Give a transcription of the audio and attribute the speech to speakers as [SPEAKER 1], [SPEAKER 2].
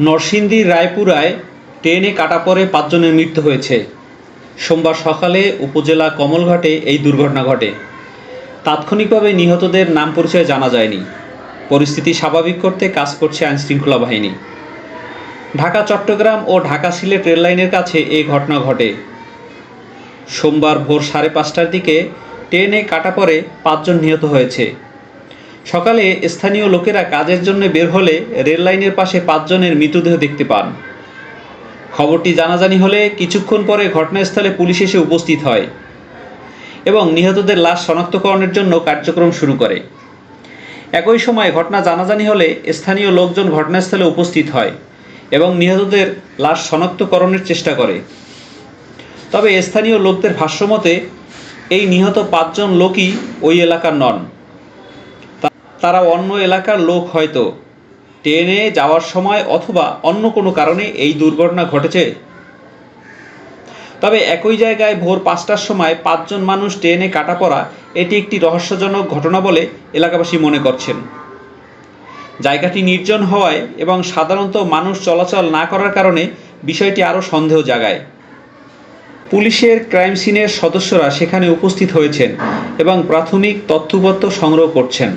[SPEAKER 1] নরসিংদীর রায়পুরায় ট্রেনে কাটা পরে পাঁচজনের মৃত্যু হয়েছে। সোমবার সকালে উপজেলা কমলঘাটে এই দুর্ঘটনা ঘটে। তাৎক্ষণিকভাবে নিহতদের নাম পরিচয় জানা যায়নি। পরিস্থিতি স্বাভাবিক করতে কাজ করছে আইনশৃঙ্খলা বাহিনী। ঢাকা, চট্টগ্রাম ও ঢাকা সিলেট রেললাইনের কাছে এই ঘটনা ঘটে। সোমবার ভোর সাড়ে পাঁচটার দিকে ট্রেনে কাটা পরে পাঁচজন নিহত হয়েছে। সকালে স্থানীয় লোকেরা কাজের জন্য বের হলে রেল লাইনের পাশে পাঁচজনের মৃতদেহ দেখতে পান। খবরটি জানাজানি হলে কিছুক্ষণ পরে ঘটনাস্থলে পুলিশ এসে উপস্থিত হয় এবং নিহতদের লাশ শনাক্তকরণের জন্য কার্যক্রম শুরু করে। একই সময় ঘটনা জানাজানি হলে স্থানীয় লোকজন ঘটনাস্থলে উপস্থিত হয় এবং নিহতদের লাশ শনাক্তকরণের চেষ্টা করে। তবে স্থানীয় লোকদের ভাষ্যমতে, এই নিহত পাঁচজন লোকই ওই এলাকার নন। তারা অন্য এলাকার লোক হয়তো। ট্রেনে যাওয়ার সময় অথবা অন্য কোনো কারণে এই দুর্ঘটনা ঘটেছে। তবে একই জায়গায় ভোর পাঁচটার সময় পাঁচজন মানুষ ট্রেনে কাটা পড়া, এটি একটি রহস্যজনক ঘটনা বলে এলাকাবাসী মনে করছেন। জায়গাটি নির্জন হওয়ায় এবং সাধারণত মানুষ চলাচল না করার কারণে বিষয়টি আরও সন্দেহ জাগায়। পুলিশের ক্রাইম সিনের সদস্যরা সেখানে উপস্থিত হয়েছেন এবং প্রাথমিক তথ্যপত্র সংগ্রহ করছেন।